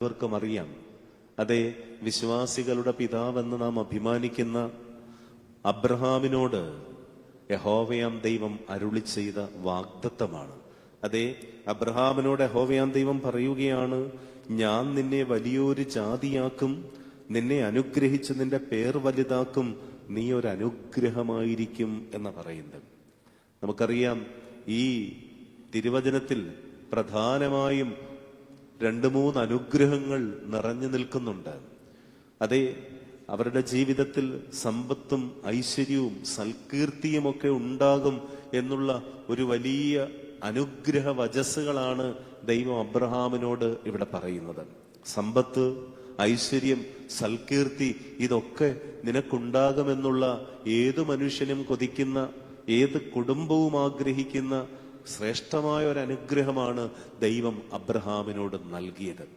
ഇവർക്കും അറിയാം അതെ വിശ്വാസികളുടെ പിതാവെന്ന് നാം അഭിമാനിക്കുന്ന അബ്രഹാമിനോട് യഹോവയാം ദൈവം അരുളി ചെയ്ത വാഗ്ദത്തമാണ്. അതെ അബ്രഹാമിനോട് യഹോവയാം ദൈവം പറയുകയാണ് ഞാൻ നിന്നെ വലിയൊരു ജാതിയാക്കും നിന്നെ അനുഗ്രഹിച്ച് നിന്റെ പേർ വലുതാക്കും നീ ഒരു അനുഗ്രഹമായിരിക്കും എന്ന് പറയുന്നത്. നമുക്കറിയാം ഈ തിരുവചനത്തിൽ പ്രധാനമായും രണ്ട് മൂന്ന് അനുഗ്രഹങ്ങൾ നിറഞ്ഞു നിൽക്കുന്നുണ്ട്. അതെ അവരുടെ ജീവിതത്തിൽ സമ്പത്തും ഐശ്വര്യവും സൽകീർത്തിയും ഒക്കെ ഉണ്ടാകും എന്നുള്ള ഒരു വലിയ അനുഗ്രഹ വചസ്സുകളാണ് ദൈവം അബ്രഹാമിനോട് ഇവിടെ പറയുന്നത്. സമ്പത്ത് ഐശ്വര്യം സൽകീർത്തി ഇതൊക്കെ നിനക്കുണ്ടാകുമെന്നുള്ള ഏതു മനുഷ്യനും കൊതിക്കുന്ന ഏത് കുടുംബവും ആഗ്രഹിക്കുന്ന ശ്രേഷ്ഠമായ ഒരു അനുഗ്രഹമാണ് ദൈവം അബ്രഹാമിനോട് നൽകിയത്.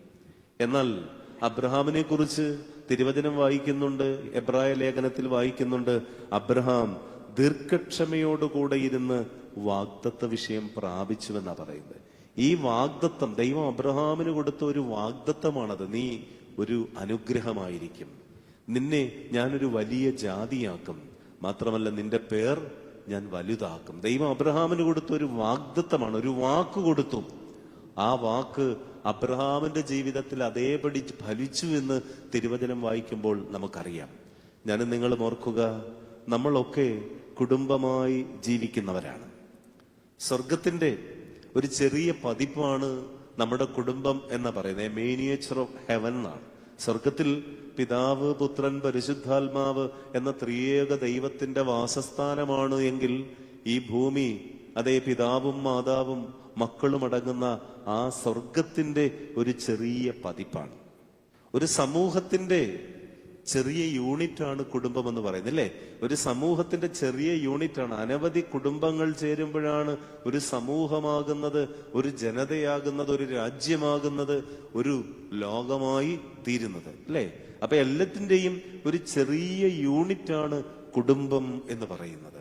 എന്നാൽ അബ്രഹാമിനെ കുറിച്ച് തിരുവചനം വായിക്കുന്നുണ്ട് എബ്രായ ലേഖനത്തിൽ വായിക്കുന്നുണ്ട് അബ്രഹാം ദീർഘക്ഷമയോടുകൂടെ ഇരുന്ന് വാഗ്ദത്ത വിഷയം പ്രാപിച്ചുവെന്നാ പറയുന്നത്. ഈ വാഗ്ദത്തം ദൈവം അബ്രഹാമിന് കൊടുത്ത ഒരു വാഗ്ദത്തമാണത്. നീ ഒരു അനുഗ്രഹമായിരിക്കും. നിന്നെ ഞാനൊരു വലിയ ജാതിയാക്കും. മാത്രമല്ല നിന്റെ പേർ ഞാൻ വലുതാക്കും. ദൈവം അബ്രഹാമിന് കൊടുത്ത ഒരു വാഗ്ദത്തമാണ്. ഒരു വാക്ക് കൊടുത്തു. ആ വാക്ക് അബ്രഹാമിന്റെ ജീവിതത്തിൽ അതേപടി ഫലിച്ചു എന്ന് തിരുവചനം വായിക്കുമ്പോൾ നമുക്കറിയാം. ഞാൻ നിങ്ങൾ ഓർക്കുക നമ്മളൊക്കെ കുടുംബമായി ജീവിക്കുന്നവരാണ്. സ്വർഗത്തിന്റെ ഒരു ചെറിയ പതിപ്പാണ് നമ്മുടെ കുടുംബം എന്ന് പറയുന്നത്. മേനിയേച്ചർ ഓഫ് ഹെവൻ എന്നാണ്. സ്വർഗത്തിൽ പിതാവ് പുത്രൻ പരിശുദ്ധാത്മാവ് എന്ന ത്രിയേക ദൈവത്തിന്റെ വാസസ്ഥാനമാണ് എങ്കിൽ ഈ ഭൂമി അതേ പിതാവും മാതാവും മക്കളും അടങ്ങുന്ന ആ സ്വർഗത്തിന്റെ ഒരു ചെറിയ പതിപ്പാണ്. ഒരു സമൂഹത്തിന്റെ ചെറിയ യൂണിറ്റ് ആണ് കുടുംബം എന്ന് പറയുന്നത് അല്ലേ ഒരു സമൂഹത്തിന്റെ ചെറിയ യൂണിറ്റ് ആണ് അനവധി കുടുംബങ്ങൾ ചേരുമ്പോഴാണ് ഒരു സമൂഹമാകുന്നത് ഒരു ജനതയാകുന്നത് ഒരു രാജ്യമാകുന്നത് ഒരു ലോകമായി തീരുന്നത് അല്ലേ? അപ്പൊ എല്ലാത്തിന്റെയും ഒരു ചെറിയ യൂണിറ്റ് ആണ് കുടുംബം എന്ന് പറയുന്നത്.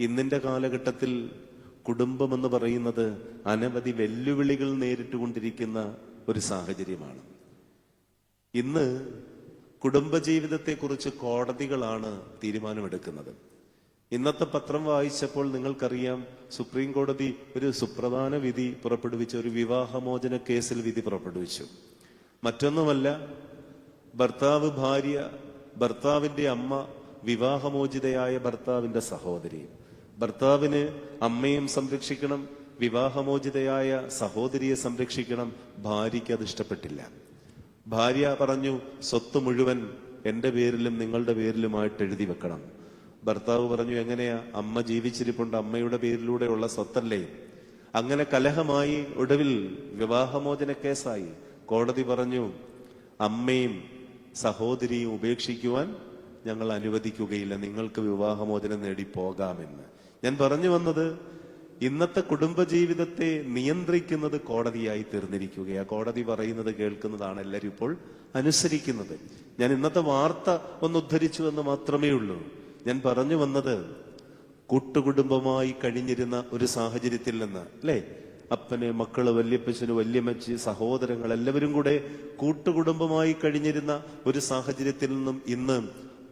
ഇന്നിന്റെ കാലഘട്ടത്തിൽ കുടുംബം എന്ന് പറയുന്നത് അനവധി വെല്ലുവിളികൾ നേരിട്ടുകൊണ്ടിരിക്കുന്ന ഒരു സാഹചര്യമാണ്. ഇന്ന് കുടുംബജീവിതത്തെക്കുറിച്ച് കോടതികളാണ് തീരുമാനമെടുക്കുന്നത്. ഇന്നത്തെ പത്രം വായിച്ചപ്പോൾ നിങ്ങൾക്കറിയാം സുപ്രീം കോടതി ഒരു സുപ്രധാന വിധി പുറപ്പെടുവിച്ചു ഒരു വിവാഹമോചന കേസിൽ വിധി പുറപ്പെടുവിച്ചു. മറ്റൊന്നുമല്ല ഭർത്താവ് ഭാര്യ ഭർത്താവിന്റെ അമ്മ വിവാഹമോചിതയായ ഭർത്താവിന്റെ സഹോദരി. ഭർത്താവിന് അമ്മയും സംരക്ഷിക്കണം വിവാഹമോചിതയായ സഹോദരിയെ സംരക്ഷിക്കണം ഭാര്യയ്ക്ക് അത് ഇഷ്ടപ്പെട്ടില്ല. ഭാര്യ പറഞ്ഞു സ്വത്ത് മുഴുവൻ എന്റെ പേരിലും നിങ്ങളുടെ പേരിലുമായിട്ട് എഴുതി വെക്കണം. ഭർത്താവ് പറഞ്ഞു എങ്ങനെയാ? അമ്മ ജീവിച്ചിരിപ്പുണ്ട് അമ്മയുടെ പേരിലൂടെയുള്ള സ്വത്തല്ലേ? അങ്ങനെ കലഹമായി ഒടുവിൽ വിവാഹമോചന കേസായി. കോടതി പറഞ്ഞു അമ്മയും സഹോദരിയും ഉപേക്ഷിക്കുവാൻ ഞങ്ങൾ അനുവദിക്കുകയില്ല. നിങ്ങൾക്ക് വിവാഹമോചനം നേടി പോകാമെന്ന് ഞാൻ പറഞ്ഞു വന്നത് ഇന്നത്തെ കുടുംബജീവിതത്തെ നിയന്ത്രിക്കുന്നത് കോടതിയായി തീർന്നിരിക്കുകയാണ് കോടതി പറയുന്നത് കേൾക്കുന്നതാണ് എല്ലാവരും ഇപ്പോൾ അനുസരിക്കുന്നത്. ഞാൻ ഇന്നത്തെ വാർത്ത ഒന്ന് ഉദ്ധരിച്ചു എന്ന് മാത്രമേ ഉള്ളൂ. ഞാൻ പറഞ്ഞു വന്നത് കൂട്ടുകുടുംബമായി കഴിഞ്ഞിരുന്ന ഒരു സാഹചര്യത്തിൽ നിന്ന് അല്ലേ? അപ്പന് മക്കൾ വല്യപ്പച്ചന് വല്യമ്മച്ചി സഹോദരങ്ങൾ എല്ലാവരും കൂടെ കൂട്ടുകുടുംബമായി കഴിഞ്ഞിരുന്ന ഒരു സാഹചര്യത്തിൽ നിന്നും ഇന്ന്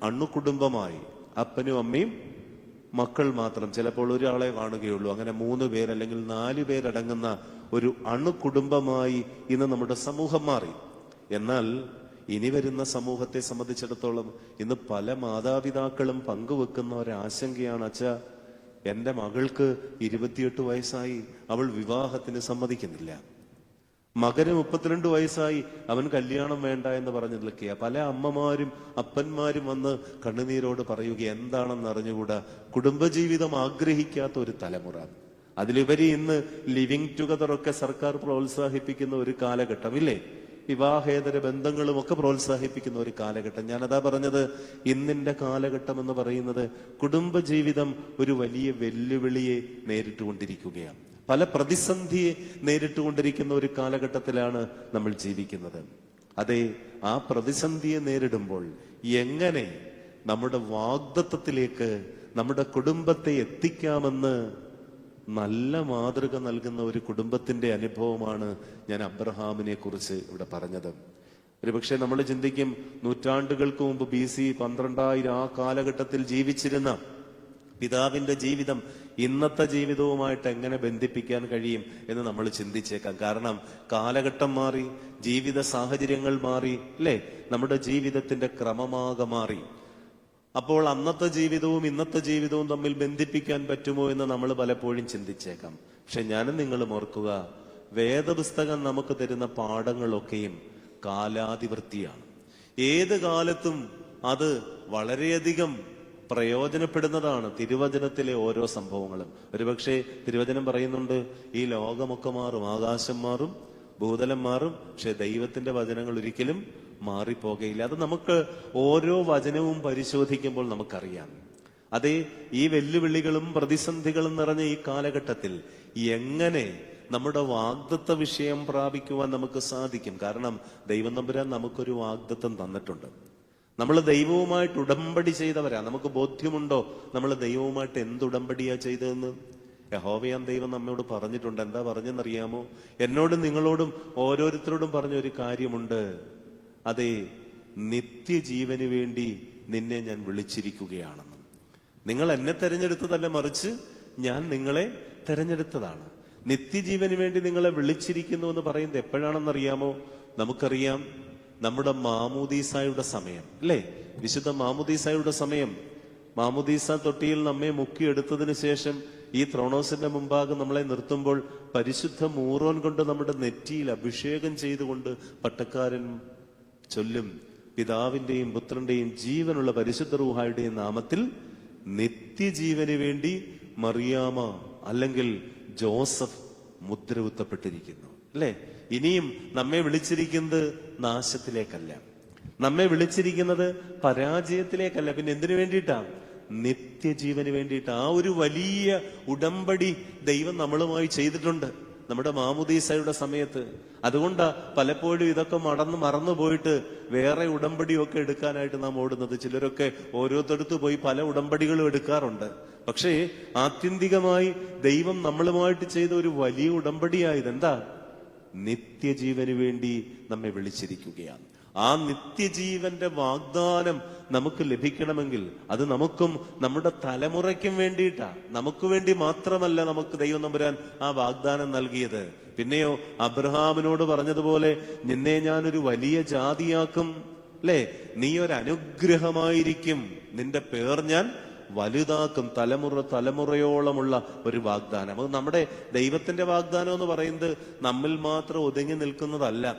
അണുകുടുംബമായി അപ്പനും അമ്മയും മക്കൾ മാത്രം. ചിലപ്പോൾ ഒരാളെ കാണുകയുള്ളൂ. അങ്ങനെ മൂന്ന് പേർ അല്ലെങ്കിൽ നാല് പേരടങ്ങുന്ന ഒരു അണുകുടുംബമായി ഇന്ന് നമ്മുടെ സമൂഹം മാറി. എന്നാൽ ഇനി വരുന്ന സമൂഹത്തെ സംബന്ധിച്ചിടത്തോളം ഇന്ന് പല മാതാപിതാക്കളും പങ്കുവെക്കുന്ന ഒരാശങ്കയാണ് അച്ഛ എന്റെ മകൾക്ക് ഇരുപത്തിയെട്ട് വയസ്സായി. അവൾ വിവാഹത്തിന് സമ്മതിക്കുന്നില്ല. മകന് മുപ്പത്തിരണ്ട് വയസ്സായി അവൻ കല്യാണം വേണ്ട എന്ന് പറഞ്ഞു നിൽക്കുക പല അമ്മമാരും അപ്പന്മാരും വന്ന് കണ്ണുനീരോട് പറയുക എന്താണെന്ന് അറിഞ്ഞുകൂടാ? കുടുംബജീവിതം ആഗ്രഹിക്കാത്ത ഒരു തലമുറ. അതിലുപരി ഇന്ന് ലിവിങ് ടുഗദർ ഒക്കെ സർക്കാർ പ്രോത്സാഹിപ്പിക്കുന്ന ഒരു കാലഘട്ടം ഇല്ലേ? വിവാഹേതര ബന്ധങ്ങളും ഒക്കെ പ്രോത്സാഹിപ്പിക്കുന്ന ഒരു കാലഘട്ടം. ഞാനതാ പറഞ്ഞത് ഇന്നിന്റെ കാലഘട്ടം എന്ന് പറയുന്നത് കുടുംബജീവിതം ഒരു വലിയ വെല്ലുവിളിയെ നേരിട്ടുകൊണ്ടിരിക്കുകയാണ്. പല പ്രതിസന്ധിയെ നേരിട്ടുകൊണ്ടിരിക്കുന്ന ഒരു കാലഘട്ടത്തിലാണ് നമ്മൾ ജീവിക്കുന്നത്. അതെ ആ പ്രതിസന്ധിയെ നേരിടുമ്പോൾ എങ്ങനെ നമ്മുടെ വാഗ്ദത്വത്തിലേക്ക് നമ്മുടെ കുടുംബത്തെ എത്തിക്കാമെന്ന് നല്ല മാതൃക നൽകുന്ന ഒരു കുടുംബത്തിന്റെ അനുഭവമാണ് ഞാൻ അബ്രഹാമിനെ കുറിച്ച് ഇവിടെ പറഞ്ഞത്. ഒരുപക്ഷെ നമ്മൾ ചിന്തിക്കും നൂറ്റാണ്ടുകൾക്ക് മുമ്പ് ബി സി പന്ത്രണ്ടായിരം ആ കാലഘട്ടത്തിൽ ജീവിച്ചിരുന്ന പിതാവിന്റെ ജീവിതം ഇന്നത്തെ ജീവിതവുമായിട്ട് എങ്ങനെ ബന്ധിപ്പിക്കാൻ കഴിയും എന്ന് നമ്മൾ ചിന്തിച്ചേക്കാം. കാരണം കാലഘട്ടം മാറി ജീവിത സാഹചര്യങ്ങൾ മാറി അല്ലേ? നമ്മുടെ ജീവിതത്തിന്റെ ക്രമമാകെ മാറി. അപ്പോൾ അന്നത്തെ ജീവിതവും ഇന്നത്തെ ജീവിതവും തമ്മിൽ ബന്ധിപ്പിക്കാൻ പറ്റുമോ എന്ന് നമ്മൾ പലപ്പോഴും ചിന്തിച്ചേക്കാം. പക്ഷെ ഞാനും നിങ്ങൾ ഓർക്കുക വേദപുസ്തകം നമുക്ക് തരുന്ന പാഠങ്ങളൊക്കെയും കാലാതിവൃത്തിയാണ്. ഏത് കാലത്തും അത് വളരെയധികം പ്രയോജനപ്പെടുന്നതാണ് തിരുവചനത്തിലെ ഓരോ സംഭവങ്ങളും. ഒരുപക്ഷെ തിരുവചനം പറയുന്നുണ്ട് ഈ ലോകമൊക്കെ മാറും ആകാശം മാറും ഭൂതലം മാറും പക്ഷെ ദൈവത്തിന്റെ വചനങ്ങൾ ഒരിക്കലും മാറിപ്പോകയില്ല. അത് നമുക്ക് ഓരോ വചനവും പരിശോധിക്കുമ്പോൾ നമുക്കറിയാം. അതേ ഈ വെല്ലുവിളികളും പ്രതിസന്ധികളും നിറഞ്ഞ ഈ കാലഘട്ടത്തിൽ എങ്ങനെ നമ്മുടെ വാഗ്ദത്ത വിഷയം പ്രാപിക്കുവാൻ നമുക്ക് സാധിക്കും? കാരണം ദൈവം നമ്പുരാൻ നമുക്കൊരു വാഗ്ദത്തം തന്നിട്ടുണ്ട്. നമ്മൾ ദൈവവുമായിട്ട് ഉടമ്പടി ചെയ്തവരാ. നമുക്ക് ബോധ്യമുണ്ടോ? നമ്മൾ ദൈവവുമായിട്ട് എന്ത് ഉടമ്പടിയാ ചെയ്തതെന്ന്? യഹോവയാം ദൈവം നമ്മോട് പറഞ്ഞിട്ടുണ്ട്. എന്താ പറഞ്ഞെന്നറിയാമോ? എന്നോടും നിങ്ങളോടും ഓരോരുത്തരോടും പറഞ്ഞ ഒരു കാര്യമുണ്ട്. അതെ നിത്യജീവന് വേണ്ടി നിന്നെ ഞാൻ വിളിച്ചിരിക്കുകയാണെന്ന്. നിങ്ങൾ എന്നെ തെരഞ്ഞെടുത്തതല്ല മറിച്ച് ഞാൻ നിങ്ങളെ തെരഞ്ഞെടുത്തതാണ്. നിത്യജീവന് വേണ്ടി നിങ്ങളെ വിളിച്ചിരിക്കുന്നു എന്ന് പറയുന്നത് എപ്പോഴാണെന്നറിയാമോ? നമുക്കറിയാം നമ്മുടെ മാമൂദീസായുടെ സമയം അല്ലേ? വിശുദ്ധ മാമൂദീസായുടെ സമയം. മാമുദീസ തൊട്ടിയിൽ നമ്മെ മുക്കിയെടുത്തതിന് ശേഷം ഈ ത്രോണോസിന്റെ മുമ്പാകെ നമ്മളെ നിർത്തുമ്പോൾ പരിശുദ്ധ മൂറോൻ കൊണ്ട് നമ്മുടെ നെറ്റിയിൽ അഭിഷേകം ചെയ്തുകൊണ്ട് പട്ടക്കാരൻ ചൊല്ലും പിതാവിന്റെയും പുത്രന്റെയും ജീവനുള്ള പരിശുദ്ധ റൂഹായുടെയും നാമത്തിൽ നിത്യജീവന് വേണ്ടി മറിയാമ അല്ലെങ്കിൽ ജോസഫ് മുദ്രകുത്തപ്പെട്ടിരിക്കുന്നു. അല്ലേ? ഇനിയും നമ്മെ വിളിച്ചിരിക്കുന്നത് നാശത്തിലേക്കല്ല. നമ്മെ വിളിച്ചിരിക്കുന്നത് പരാജയത്തിലേക്കല്ല. പിന്നെ എന്തിനു വേണ്ടിയിട്ടാ? നിത്യജീവന് വേണ്ടിയിട്ട്. ആ ഒരു വലിയ ഉടമ്പടി ദൈവം നമ്മളുമായി ചെയ്തിട്ടുണ്ട്. നമ്മുടെ മാമുദീസയുടെ സമയത്ത്. അതുകൊണ്ടാ പലപ്പോഴും ഇതൊക്കെ മടന്ന് മറന്നു പോയിട്ട് വേറെ ഉടമ്പടിയൊക്കെ എടുക്കാനായിട്ട് നാം ഓടുന്നത്. ചിലരൊക്കെ ഓരോരുത്തടുത്ത് പോയി പല ഉടമ്പടികളും എടുക്കാറുണ്ട്. പക്ഷേ ആത്യന്തികമായി ദൈവം നമ്മളുമായിട്ട് ചെയ്ത ഒരു വലിയ ഉടമ്പടിയായത് എന്താ നിത്യജീവന് വേണ്ടി നമ്മെ വിളിച്ചിരിക്കുകയാണ്. ആ നിത്യജീവന്റെ വാഗ്ദാനം നമുക്ക് ലഭിക്കണമെങ്കിൽ അത് നമുക്കും നമ്മുടെ തലമുറയ്ക്കും വേണ്ടിയിട്ടാ. നമുക്ക് വേണ്ടി മാത്രമല്ല നമുക്ക് ദൈവം നമ്പുരാൻ ആ വാഗ്ദാനം നൽകിയത്. പിന്നെയോ അബ്രഹാമിനോട് പറഞ്ഞതുപോലെ നിന്നെ ഞാനൊരു വലിയ ജാതിയാക്കും. അല്ലേ നീ ഒരു അനുഗ്രഹമായിരിക്കും നിന്റെ പേർ ഞാൻ വലുതാക്കും തലമുറ തലമുറയോളമുള്ള ഒരു വാഗ്ദാനം. അത് നമ്മുടെ ദൈവത്തിന്റെ വാഗ്ദാനം എന്ന് പറയുന്നത് നമ്മിൽ മാത്രം ഒതുങ്ങി നിൽക്കുന്നതല്ല.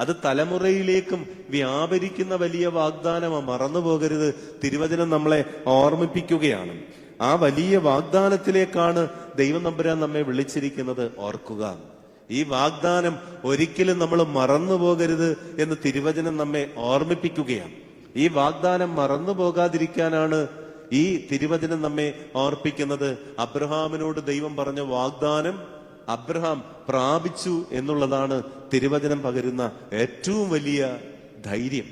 അത് തലമുറയിലേക്കും വ്യാപരിക്കുന്ന വലിയ വാഗ്ദാനമാണ് മറന്നു പോകരുത്. തിരുവചനം നമ്മളെ ഓർമ്മിപ്പിക്കുകയാണ്. ആ വലിയ വാഗ്ദാനത്തിലേക്കാണ് ദൈവം നമ്പുരാൻ നമ്മെ വിളിച്ചിരിക്കുന്നത്. ഓർക്കുക. ഈ വാഗ്ദാനം ഒരിക്കലും നമ്മൾ മറന്നു പോകരുത് എന്ന് തിരുവചനം നമ്മെ ഓർമ്മിപ്പിക്കുകയാണ്. ഈ വാഗ്ദാനം മറന്നു പോകാതിരിക്കാനാണ് ഈ തിരുവചനം നമ്മെ ഓർപ്പിക്കുന്നത് അബ്രഹാമിനോട് ദൈവം പറഞ്ഞ വാഗ്ദാനം അബ്രഹാം പ്രാപിച്ചു എന്നുള്ളതാണ് തിരുവചനം പകരുന്ന ഏറ്റവും വലിയ ധൈര്യം.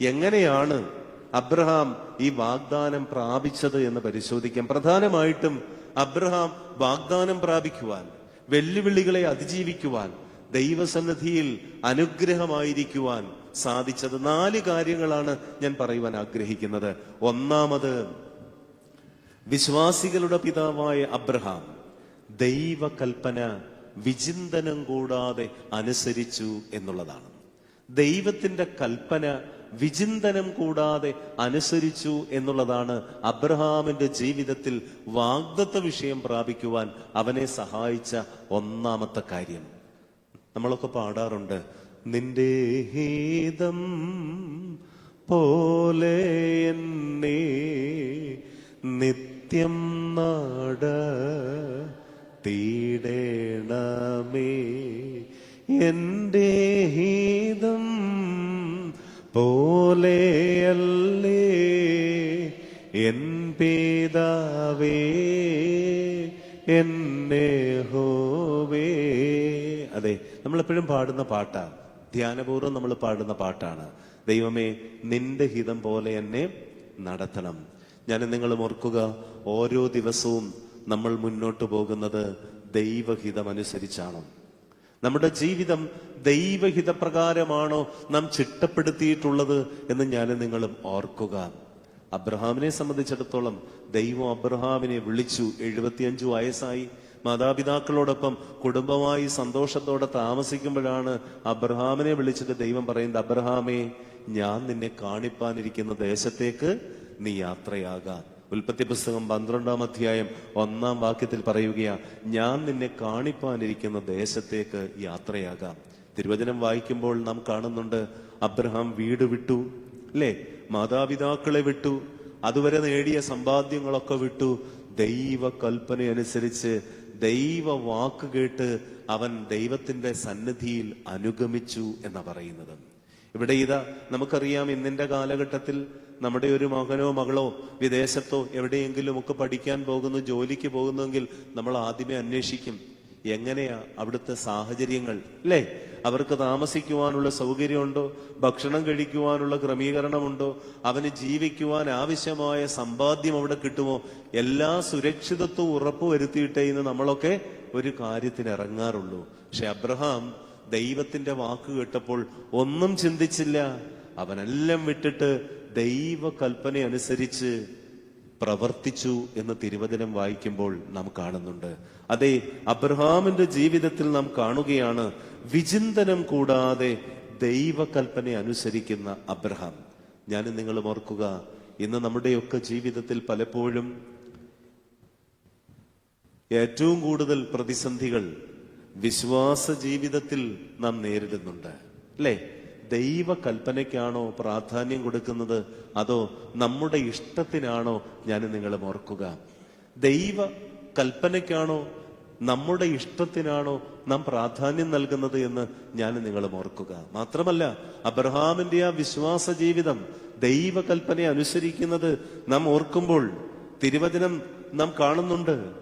എങ്ങനെയാണ് അബ്രഹാം ഈ വാഗ്ദാനം പ്രാപിച്ചത് എന്ന് പരിശോധിക്കാം. പ്രധാനമായിട്ടും അബ്രഹാം വാഗ്ദാനം പ്രാപിക്കുവാൻ വെല്ലുവിളികളെ അതിജീവിക്കുവാൻ ദൈവസന്നിധിയിൽ അനുഗ്രഹമായിരിക്കുവാൻ സാധിച്ചത് നാല് കാര്യങ്ങളാണ് ഞാൻ പറയുവാൻ ആഗ്രഹിക്കുന്നത്. ഒന്നാമത് വിശ്വാസികളുടെ പിതാവായ അബ്രഹാം ദൈവകൽപ്പന വിചിന്തനം കൂടാതെ അനുസരിച്ചു എന്നുള്ളതാണ്. ദൈവത്തിന്റെ കൽപ്പന വിചിന്തനം കൂടാതെ അനുസരിച്ചു എന്നുള്ളതാണ് അബ്രഹാമിന്റെ ജീവിതത്തിൽ വാഗ്ദത്ത വിഷയം പ്രാപിക്കുവാൻ അവനെ സഹായിച്ച ഒന്നാമത്തെ കാര്യം. നമ്മളൊക്കെ പാടാറുണ്ട് നിന്റെ ഹീതം പോലെ എന്നെ നിത്യം നാട തീടേണമേ. എന്റെ ഹീതം പോലെയല്ലേ എൻ പേതാവേ എന്നെ ഹോവേ അതെ നമ്മളെപ്പോഴും പാടുന്ന പാട്ടാണ് ധ്യാനപൂർവം നമ്മൾ പാടുന്ന പാട്ടാണ്. ദൈവമേ നിന്റെ ഹിതം പോലെ എന്നെ നടത്തണം. ഞാൻ നിങ്ങൾ ഓർക്കുക ഓരോ ദിവസവും നമ്മൾ മുന്നോട്ട് പോകുന്നത് ദൈവഹിതമനുസരിച്ചാണ് നമ്മുടെ ജീവിതം ദൈവഹിതപ്രകാരമാണോ നാം ചിട്ടപ്പെടുത്തിയിട്ടുള്ളത് എന്ന് ഞാൻ നിങ്ങളും ഓർക്കുക. അബ്രഹാമിനെ സംബന്ധിച്ചിടത്തോളം ദൈവം അബ്രഹാമിനെ വിളിച്ചു. എഴുപത്തിയഞ്ചു വയസ്സായി. മാതാപിതാക്കളോടൊപ്പം കുടുംബമായി സന്തോഷത്തോടെ താമസിക്കുമ്പോഴാണ് അബ്രഹാമിനെ വിളിച്ചിട്ട് ദൈവം പറയുന്നത് അബ്രഹാമേ ഞാൻ നിന്നെ കാണിപ്പാനിരിക്കുന്ന ദേശത്തേക്ക് നീ യാത്രയാകാൻ ഉൽപ്പത്തി പുസ്തകം പന്ത്രണ്ടാം അധ്യായം ഒന്നാം വാക്യത്തിൽ പറയുകയാ ഞാൻ നിന്നെ കാണിപ്പാനിരിക്കുന്ന ദേശത്തേക്ക് യാത്രയാകാം. തിരുവചനം വായിക്കുമ്പോൾ നാം കാണുന്നുണ്ട് അബ്രഹാം വീട് വിട്ടു അല്ലേ മാതാപിതാക്കളെ വിട്ടു അതുവരെ നേടിയ സമ്പാദ്യങ്ങളൊക്കെ വിട്ടു. ദൈവ കൽപ്പന അനുസരിച്ച് ദൈവ വാക്ക് കേട്ട് അവൻ ദൈവത്തിന്റെ സന്നിധിയിൽ അനുഗമിച്ചു എന്നാ പറയുന്നത്. ഇവിടെ ഇതാ നമുക്കറിയാം ഇന്നിന്റെ കാലഘട്ടത്തിൽ നമ്മുടെ ഒരു മകനോ മകളോ വിദേശത്തോ എവിടെയെങ്കിലും ഒക്കെ പഠിക്കാൻ പോകുന്നു ജോലിക്ക് പോകുന്നുവെങ്കിൽ നമ്മൾ ആദ്യമേ അന്വേഷിക്കും എങ്ങനെയാ അവിടുത്തെ സാഹചര്യങ്ങൾ അല്ലേ? അവർക്ക് താമസിക്കുവാനുള്ള സൗകര്യമുണ്ടോ? ഭക്ഷണം കഴിക്കുവാനുള്ള ക്രമീകരണമുണ്ടോ? അവന് ജീവിക്കുവാൻ ആവശ്യമായ സമ്പാദ്യം അവിടെ കിട്ടുമോ? എല്ലാ സുരക്ഷിതത്വവും ഉറപ്പുവരുത്തിയിട്ടേ ഇന്ന് നമ്മളൊക്കെ ഒരു കാര്യത്തിന് ഇറങ്ങാറുള്ളൂ. പക്ഷെ അബ്രഹാം ദൈവത്തിന്റെ വാക്ക് കേട്ടപ്പോൾ ഒന്നും ചിന്തിച്ചില്ല. അവനെല്ലാം വിട്ടിട്ട് ദൈവ കൽപ്പന അനുസരിച്ച് പ്രവർത്തിച്ചു എന്ന് തിരുവചനം വായിക്കുമ്പോൾ നാം കാണുന്നുണ്ട്. അതെ അബ്രഹാമിന്റെ ജീവിതത്തിൽ നാം കാണുകയാണ് വിചിന്തനം കൂടാതെ ദൈവകൽപ്പന അനുസരിക്കുന്ന അബ്രഹാം. ഞാൻ നിങ്ങൾ ഓർക്കുക ഇന്ന് നമ്മുടെയൊക്കെ ജീവിതത്തിൽ പലപ്പോഴും ഏറ്റവും കൂടുതൽ പ്രതിസന്ധികൾ വിശ്വാസ ജീവിതത്തിൽ നാം നേരിടുന്നുണ്ട് അല്ലേ? ദൈവ കൽപ്പനയ്ക്കാണോ പ്രാധാന്യം കൊടുക്കുന്നത്? അതോ നമ്മുടെ ഇഷ്ടത്തിനാണോ ഞാൻ നിങ്ങളെ ഓർക്കുക? ദൈവ കൽപ്പനയ്ക്കാണോ നമ്മുടെ ഇഷ്ടത്തിനാണോ നാം പ്രാധാന്യം നൽകുന്നത് എന്ന് ഞാൻ നിങ്ങളെ ഓർക്കുക. മാത്രമല്ല അബ്രഹാമിന്റെ ആ വിശ്വാസ ജീവിതം ദൈവ കൽപ്പന അനുസരിക്കുന്നത് നാം ഓർക്കുമ്പോൾ തിരുവചനം നാം കാണുന്നുണ്ട്.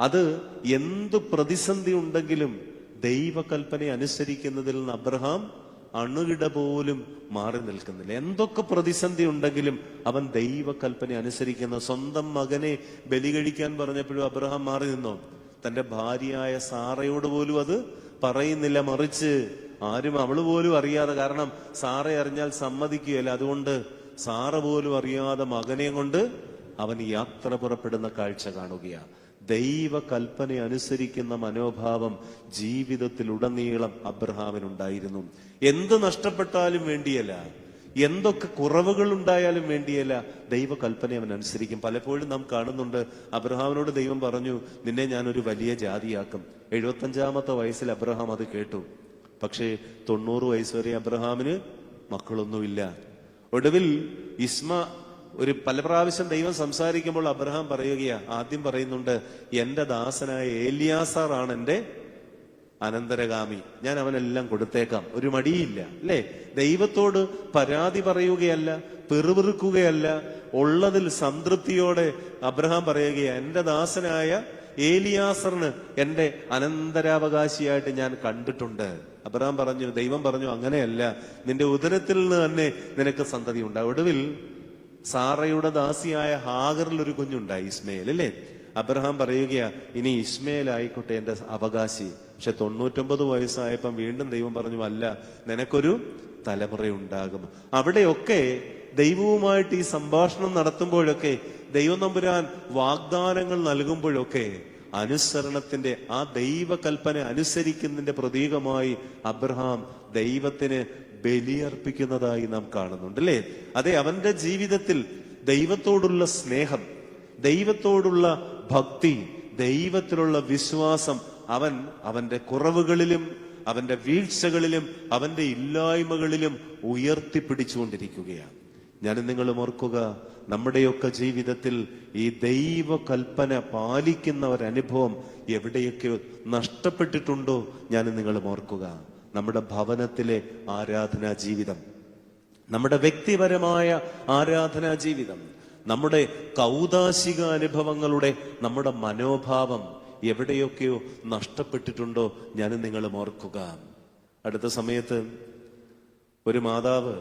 അത് എന്തു പ്രതിസന്ധി ഉണ്ടെങ്കിലും ദൈവകൽപ്പന അനുസരിക്കുന്നതിൽ നിന്ന് അബ്രഹാം അണുകിട പോലും മാറി നിൽക്കുന്നില്ല. എന്തൊക്കെ പ്രതിസന്ധി ഉണ്ടെങ്കിലും അവൻ ദൈവകൽപ്പന അനുസരിക്കുന്ന. സ്വന്തം മകനെ ബലി കഴിക്കാൻ പറഞ്ഞപ്പോഴും അബ്രഹാം മാറി നിന്നോ? തന്റെ ഭാര്യയായ സാറയോട് പോലും അത് പറയുന്നില്ല. മറിച്ച് ആരും അവൾ പോലും അറിയാതെ കാരണം സാറ അറിഞ്ഞാൽ സമ്മതിക്കുകയല്ല. അതുകൊണ്ട് സാറ പോലും അറിയാതെ മകനെ കൊണ്ട് അവൻ യാത്ര പുറപ്പെടുന്ന കാഴ്ച കാണുകയാണ്. ദൈവ കൽപ്പന അനുസരിക്കുന്ന മനോഭാവം ജീവിതത്തിൽ ഉടനീളം അബ്രഹാമിനുണ്ടായിരുന്നു. എന്ത് നഷ്ടപ്പെട്ടാലും വേണ്ടിയല്ല എന്തൊക്കെ കുറവുകൾ ഉണ്ടായാലും വേണ്ടിയല്ല ദൈവ കൽപ്പന അവൻ അനുസരിക്കും. പലപ്പോഴും നാം കാണുന്നുണ്ട് അബ്രഹാമിനോട് ദൈവം പറഞ്ഞു നിന്നെ ഞാനൊരു വലിയ ജാതിയാക്കും. എഴുപത്തഞ്ചാമത്തെ വയസ്സിൽ അബ്രഹാം അത് കേട്ടു. പക്ഷേ തൊണ്ണൂറ് വയസ്സ് വരെ അബ്രഹാമിന് മക്കളൊന്നുമില്ല. ഒടുവിൽ ഇസ്മ ഒരു പല പ്രാവശ്യം ദൈവം സംസാരിക്കുമ്പോൾ അബ്രഹാം പറയുകയാണ് ആദ്യം പറയുന്നുണ്ട് എന്റെ ദാസനായ ഏലിയാസാർ ആണ് എന്റെ അനന്തരഗാമി. ഞാൻ അവനെല്ലാം കൊടുത്തേക്കാം. ഒരു മടിയില്ല അല്ലേ? ദൈവത്തോട് പരാതി പറയുകയല്ല പെറുപെറുക്കുകയല്ല. ഉള്ളതിൽ സംതൃപ്തിയോടെ അബ്രഹാം പറയുകയാ എന്റെ ദാസനായ ഏലിയാസറിന് എന്റെ അനന്തരാവകാശിയായിട്ട് ഞാൻ കണ്ടിട്ടുണ്ട്. അബ്രഹാം പറഞ്ഞു ദൈവം പറഞ്ഞു അങ്ങനെയല്ല. നിന്റെ ഉദരത്തിൽ നിന്ന് തന്നെ നിനക്ക് സന്തതി ഉണ്ട് ഒടുവിൽ സാറയുടെ ദാസിയായ ഹാഗറിൽ ഒരു കുഞ്ഞുണ്ടായി ഇസ്മയിൽ അല്ലേ? അബ്രഹാം പറയുകയാ ഇനി ഇസ്മയിൽ ആയിക്കോട്ടെ എന്റെ അവകാശി. പക്ഷെ തൊണ്ണൂറ്റൊമ്പത് വയസ്സായപ്പം വീണ്ടും ദൈവം പറഞ്ഞു അല്ല നിനക്കൊരു തലമുറ ഉണ്ടാകും അവിടെയൊക്കെ ദൈവവുമായിട്ട് ഈ സംഭാഷണം നടത്തുമ്പോഴൊക്കെ ദൈവം നമ്പുരാൻ വാഗ്ദാനങ്ങൾ നൽകുമ്പോഴൊക്കെ അനുസരണത്തിന്റെ ആ ദൈവകൽപ്പന അനുസരിക്കുന്നതിന്റെ പ്രതീകമായി അബ്രഹാം ദൈവത്തിന് ബലിയർപ്പിക്കുന്നതായി നാം കാണുന്നുണ്ട് അല്ലേ? അതെ അവന്റെ ജീവിതത്തിൽ ദൈവത്തോടുള്ള സ്നേഹം ദൈവത്തോടുള്ള ഭക്തി ദൈവത്തിലുള്ള വിശ്വാസം അവൻ അവന്റെ കുറവുകളിലും അവന്റെ വീഴ്ചകളിലും അവന്റെ ഇല്ലായ്മകളിലും ഉയർത്തിപ്പിടിച്ചുകൊണ്ടിരിക്കുകയാണ്. ഞാൻ നിങ്ങൾ ഓർക്കുക നമ്മുടെയൊക്കെ ജീവിതത്തിൽ ഈ ദൈവ കൽപ്പന പാലിക്കുന്ന ഒരനുഭവം എവിടെയൊക്കെ നഷ്ടപ്പെട്ടിട്ടുണ്ടോ ഞാൻ നിങ്ങൾ ഓർക്കുക. നമ്മുടെ ഭവനത്തിലെ ആരാധനാ ജീവിതം. നമ്മുടെ വ്യക്തിപരമായ ആരാധനാ ജീവിതം. നമ്മുടെ കൗതാശിക അനുഭവങ്ങളുടെ നമ്മുടെ മനോഭാവം എവിടെയൊക്കെയോ നഷ്ടപ്പെട്ടിട്ടുണ്ടോ ഞാൻ നിങ്ങൾ ഓർക്കുക. അടുത്ത സമയത്ത് ഒരു മാതാവ്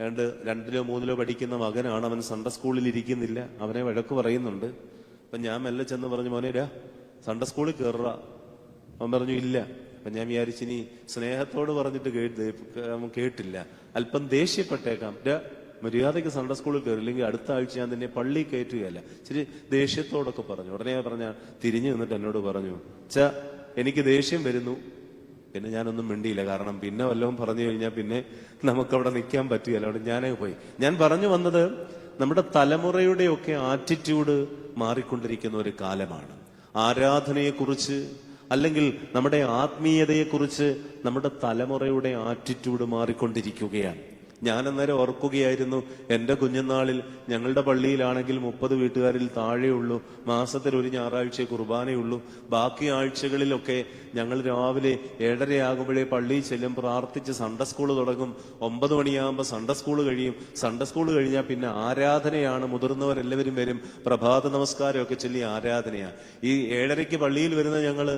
രണ്ട് രണ്ടിലോ മൂന്നിലോ പഠിക്കുന്ന മകനാണ്. അവൻ സൺഡേ സ്കൂളിൽ ഇരിക്കുന്നില്ല. അവനെ വഴക്ക് പറയുന്നുണ്ട്. അപ്പൊ ഞാൻ മെല്ലെ ചെന്ന് പറഞ്ഞു മോനെ രാ സൺഡേ സ്കൂളിൽ കയറുക അവൻ പറഞ്ഞു ഇല്ല. അപ്പൊ ഞാൻ വിചാരിച്ചു ഇനി സ്നേഹത്തോട് പറഞ്ഞിട്ട് കേട്ട് കേട്ടില്ല. അല്പം ദേഷ്യപ്പെട്ടേക്കാം. മര്യാദയ്ക്ക് സൺഡേ സ്കൂളിൽ കയറില്ലെങ്കിൽ അടുത്ത ആഴ്ച ഞാൻ നിന്നെ പള്ളി കയറ്റുകയല്ല. ശരി ദേഷ്യത്തോടൊക്കെ പറഞ്ഞു. ഉടനെ പറഞ്ഞ തിരിഞ്ഞു നിന്നിട്ട് എന്നോട് പറഞ്ഞു ച എനിക്ക് ദേഷ്യം വരുന്നു. പിന്നെ ഞാനൊന്നും മിണ്ടിയില്ല. കാരണം പിന്നെ വല്ലതും പറഞ്ഞു കഴിഞ്ഞാൽ പിന്നെ നമുക്കവിടെ നിൽക്കാൻ പറ്റുകയല്ല അവിടെ ഞാനേ പോയി. ഞാൻ പറഞ്ഞു വന്നത് നമ്മുടെ തലമുറയുടെയൊക്കെ ആറ്റിറ്റ്യൂഡ് മാറിക്കൊണ്ടിരിക്കുന്ന ഒരു കാലമാണ്. ആരാധനയെക്കുറിച്ച് അല്ലെങ്കിൽ നമ്മുടെ ആത്മീയതയെക്കുറിച്ച് നമ്മുടെ തലമുറയുടെ ആറ്റിറ്റ്യൂഡ് മാറിക്കൊണ്ടിരിക്കുകയാണ്. ഞാൻ അന്നേരം ഓർക്കുകയായിരുന്നു എന്റെ കുഞ്ഞുനാളിൽ ഞങ്ങളുടെ പള്ളിയിലാണെങ്കിൽ മുപ്പത് വീട്ടുകാരിൽ താഴെയുള്ളൂ മാസത്തിൽ ഒരു ഞായറാഴ്ച കുർബാനയുള്ളൂ. ബാക്കി ആഴ്ചകളിലൊക്കെ ഞങ്ങൾ രാവിലെ ഏഴരയാകുമ്പോഴേ പള്ളിയിൽ ചെല്ലും പ്രാർത്ഥിച്ച് സൺഡേ സ്കൂൾ തുടങ്ങും. ഒമ്പത് മണിയാകുമ്പോൾ സൺഡേ സ്കൂൾ കഴിയും. സൺഡേ സ്കൂൾ കഴിഞ്ഞാൽ പിന്നെ ആരാധനയാണ് മുതിർന്നവരെല്ലാവരും വരും. പ്രഭാത നമസ്കാരമൊക്കെ ചൊല്ലി ആരാധനയാണ് ഈ ഏഴരയ്ക്ക് പള്ളിയിൽ വരുന്ന ഞങ്ങൾ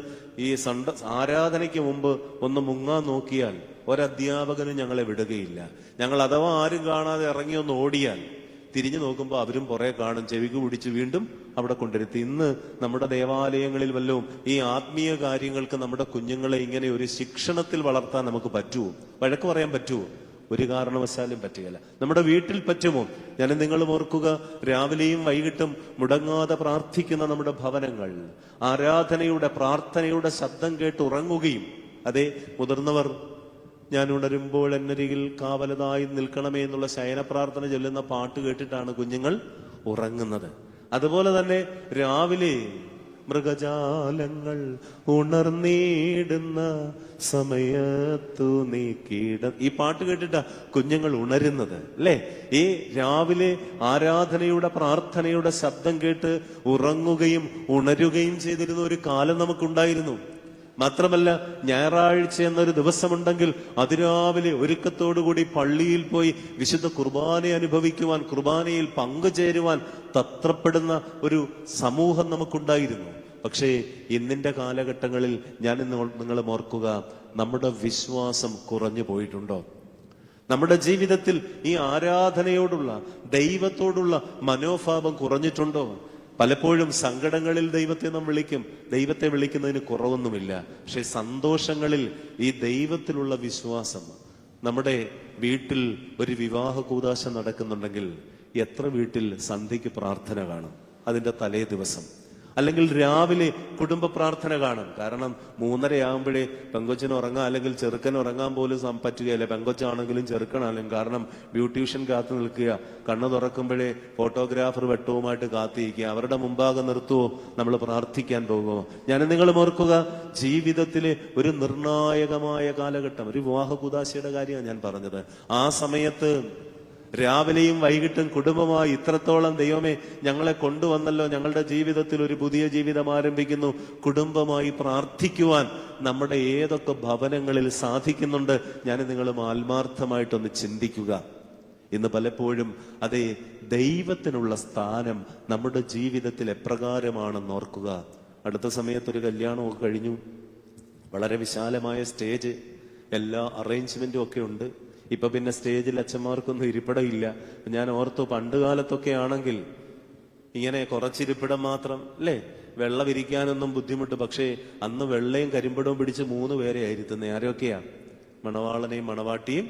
ഈ സൺഡേ ആരാധനയ്ക്ക് മുമ്പ് ഒന്ന് മുങ്ങാൻ നോക്കിയാൽ ഒരധ്യാപകനും ഞങ്ങളെ വിടുകയില്ല. ഞങ്ങൾ അഥവാ ആരും കാണാതെ ഇറങ്ങി ഒന്ന് ഓടിയാൽ തിരിഞ്ഞു നോക്കുമ്പോൾ അവരും പുറകെ കാണും. ചെവിക്ക് പിടിച്ച് വീണ്ടും അവിടെ കൊണ്ടിരുത്തി ഇന്ന് നമ്മുടെ ദേവാലയങ്ങളിൽ വല്ലതും ഈ ആത്മീയ കാര്യങ്ങൾക്ക് നമ്മുടെ കുഞ്ഞുങ്ങളെ ഇങ്ങനെ ഒരു ശിക്ഷണത്തിൽ വളർത്താൻ നമുക്ക് പറ്റുമോ വഴക്ക് പറയാൻ പറ്റുമോ ഒരു കാരണവശാലും പറ്റുകയില്ല. നമ്മുടെ വീട്ടിൽ പറ്റുമോ? ഞാൻ നിങ്ങൾ ഓർക്കുക രാവിലെയും വൈകിട്ടും മുടങ്ങാതെ പ്രാർത്ഥിക്കുന്ന നമ്മുടെ ഭവനങ്ങൾ ആരാധനയുടെ പ്രാർത്ഥനയുടെ ശബ്ദം കേട്ട് ഉറങ്ങുകയും അതെ മുതിർന്നവർ ഞാൻ ഉണരുമ്പോൾ എന്നരികിൽ കാവലതായി നിൽക്കണമേ എന്നുള്ള ശയന പ്രാർത്ഥന ചൊല്ലുന്ന പാട്ട് കേട്ടിട്ടാണ് കുഞ്ഞുങ്ങൾ ഉറങ്ങുന്നത്. അതുപോലെ തന്നെ രാവിലെ മൃഗജാലങ്ങൾ ഉണർന്നിടുന്ന സമയത്തു നീ കീട ഈ പാട്ട് കേട്ടിട്ടാ കുഞ്ഞുങ്ങൾ ഉണരുന്നത് അല്ലേ? ഈ രാവിലെ ആരാധനയുടെ പ്രാർത്ഥനയുടെ ശബ്ദം കേട്ട് ഉറങ്ങുകയും ഉണരുകയും ചെയ്തിരുന്ന ഒരു കാലം നമുക്കുണ്ടായിരുന്നു. മാത്രമല്ല ഞായറാഴ്ച എന്നൊരു ദിവസമുണ്ടെങ്കിൽ അതിരാവിലെ ഒരുക്കത്തോടുകൂടി പള്ളിയിൽ പോയി വിശുദ്ധ കുർബാന അനുഭവിക്കുവാൻ കുർബാനയിൽ പങ്കുചേരുവാൻ തത്രപ്പെടുന്ന ഒരു സമൂഹം നമുക്കുണ്ടായിരുന്നു. പക്ഷേ ഇന്നിന്റെ കാലഘട്ടങ്ങളിൽ ഞാൻ ഇന്ന് നിങ്ങൾ ഓർക്കുക നമ്മുടെ വിശ്വാസം കുറഞ്ഞു പോയിട്ടുണ്ടോ? നമ്മുടെ ജീവിതത്തിൽ ഈ ആരാധനയോടുള്ള ദൈവത്തോടുള്ള മനോഭാവം കുറഞ്ഞിട്ടുണ്ടോ? പലപ്പോഴും സങ്കടങ്ങളിൽ ദൈവത്തെ നാം വിളിക്കും. ദൈവത്തെ വിളിക്കുന്നതിന് കുറവൊന്നുമില്ല. പക്ഷെ സന്തോഷങ്ങളിൽ ഈ ദൈവത്തിലുള്ള വിശ്വാസം നമ്മുടെ വീട്ടിൽ ഒരു വിവാഹ കൂതാശ നടക്കുന്നുണ്ടെങ്കിൽ എത്ര വീട്ടിൽ സന്ധ്യയ്ക്ക് പ്രാർത്ഥന കാണും? അതിന്റെ തലേ ദിവസം. അല്ലെങ്കിൽ രാവിലെ കുടുംബ പ്രാർത്ഥന കാണും കാരണം മൂന്നര ആകുമ്പോഴേ ഉറങ്ങാം അല്ലെങ്കിൽ ചെറുക്കൻ ഉറങ്ങാൻ പോലും പറ്റുകയില്ല. പെങ്കൊച്ചാണെങ്കിലും ചെറുക്കനാണെങ്കിലും. കാരണം ബ്യൂട്ടീഷ്യൻ കാത്തു നിൽക്കുക. കണ്ണു തുറക്കുമ്പോഴേ ഫോട്ടോഗ്രാഫർ വെട്ടവുമായിട്ട് കാത്തിരിക്കുക. അവരുടെ മുമ്പാകെ നിർത്തുവോ? നമ്മൾ പ്രാർത്ഥിക്കാൻ പോകുമോ? ഞാൻ നിങ്ങൾ ഓർക്കുക ജീവിതത്തിലെ ഒരു നിർണായകമായ കാലഘട്ടം. ഒരു വിവാഹ കുദാശയുടെ കാര്യമാണ് ഞാൻ പറഞ്ഞത്. ആ സമയത്ത് രാവിലെയും വൈകിട്ടും കുടുംബമായി ഇത്രത്തോളം ദൈവമേ ഞങ്ങളെ കൊണ്ടുവന്നല്ലോ. ഞങ്ങളുടെ ജീവിതത്തിൽ ഒരു പുതിയ ജീവിതം ആരംഭിക്കുന്നു. കുടുംബമായി പ്രാർത്ഥിക്കുവാൻ നമ്മുടെ ഏതൊക്കെ ഭവനങ്ങളിൽ സാധിക്കുന്നുണ്ട് ഞാൻ നിങ്ങളും ആത്മാർത്ഥമായിട്ടൊന്ന് ചിന്തിക്കുക. ഇന്ന് പലപ്പോഴും അതേ ദൈവത്തിനുള്ള സ്ഥാനം നമ്മുടെ ജീവിതത്തിൽ എപ്രകാരമാണെന്ന് ഓർക്കുക. അടുത്ത സമയത്ത് ഒരു കല്യാണമൊക്കെ കഴിഞ്ഞു. വളരെ വിശാലമായ സ്റ്റേജ്. എല്ലാ അറേഞ്ച്മെന്റും ഒക്കെ ഉണ്ട്. ഇപ്പൊ പിന്നെ സ്റ്റേജിൽ അച്ഛന്മാർക്കൊന്നും ഇരിപ്പിടമില്ല. ഞാൻ ഓർത്തു പണ്ട് കാലത്തൊക്കെ ആണെങ്കിൽ ഇങ്ങനെ കുറച്ചിരിപ്പിടം മാത്രം അല്ലേ? വെള്ളം ഇരിക്കാനൊന്നും ബുദ്ധിമുട്ട്. പക്ഷേ അന്ന് വെള്ളയും കരിമ്പടവും പിടിച്ച് മൂന്ന് പേരെ ആയിരുത്തുന്നത് ആരൊക്കെയാ? മണവാളനെയും മണവാട്ടിയും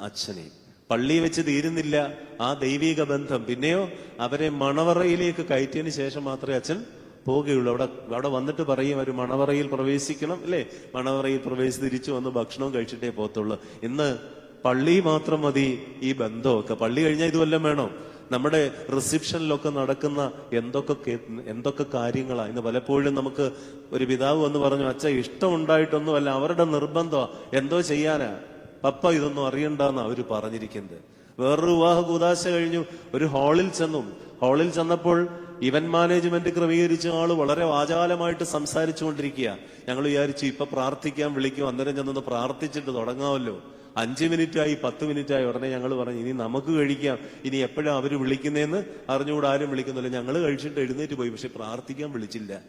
അച്ഛനെയും. പള്ളി വെച്ച് തീരുന്നില്ല ആ ദൈവിക ബന്ധം. പിന്നെയോ അവരെ മണവറയിലേക്ക് കയറ്റിയതിന് ശേഷം മാത്രമേ അച്ഛൻ പോകുകയുള്ളൂ അവിടെ അവിടെ വന്നിട്ട് പറയും അവർ മണവറയിൽ പ്രവേശിക്കണം അല്ലേ? മണവറയിൽ പ്രവേശിച്ച് തിരിച്ചു വന്ന് ഭക്ഷണവും കഴിച്ചിട്ടേ പോകത്തുള്ളൂ. ഇന്ന് പള്ളി മാത്രം മതി ഈ ബന്ധമൊക്കെ. പള്ളി കഴിഞ്ഞാൽ ഇതുവല്ലം വേണോ? നമ്മുടെ റിസപ്ഷനിലൊക്കെ നടക്കുന്ന എന്തൊക്കെ എന്തൊക്കെ കാര്യങ്ങളാണ് ഇന്ന് പലപ്പോഴും നമുക്ക് ഒരു പിതാവ് എന്ന് പറഞ്ഞു അച്ഛ ഇഷ്ടമുണ്ടായിട്ടൊന്നുമല്ല അവരുടെ നിർബന്ധമാ. എന്തോ ചെയ്യാനാ? പപ്പ ഇതൊന്നും അറിയണ്ടെന്ന് അവർ പറഞ്ഞിരിക്കുന്നത്. വേറൊരു വിവാഹ കൂതാശ കഴിഞ്ഞു. ഒരു ഹാളിൽ ചെന്നു. ഹാളിൽ ചെന്നപ്പോൾ ഇവന്റ് മാനേജ്മെന്റ് ക്രമീകരിച്ച ആൾ വളരെ വാചാലമായിട്ട് സംസാരിച്ചുകൊണ്ടിരിക്കുക ഞങ്ങൾ വിചാരിച്ചു ഇപ്പൊ പ്രാർത്ഥിക്കാൻ വിളിക്കും. അന്നേരം ചെന്നൊന്ന് പ്രാർത്ഥിച്ചിട്ട് തുടങ്ങാമല്ലോ. അഞ്ച് മിനിറ്റായി പത്ത് മിനിറ്റായി ഉടനെ ഞങ്ങൾ പറഞ്ഞു ഇനി നമുക്ക് കഴിക്കാം. ഇനി എപ്പോഴാണ് അവർ വിളിക്കുന്നതെന്ന് അറിഞ്ഞുകൂടെ ആരും വിളിക്കുന്നില്ല. ഞങ്ങൾ കഴിച്ചിട്ട് എഴുന്നേറ്റ് പോയി പക്ഷെ പ്രാർത്ഥിക്കാൻ വിളിച്ചില്ല.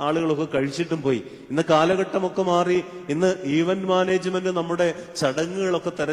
ആളുകളൊക്കെ കഴിച്ചിട്ടും പോയി. ഇന്ന് കാലഘട്ടമൊക്കെ മാറി ഇന്ന് ഈവന്റ് മാനേജ്മെന്റ് നമ്മുടെ ചടങ്ങുകളൊക്കെ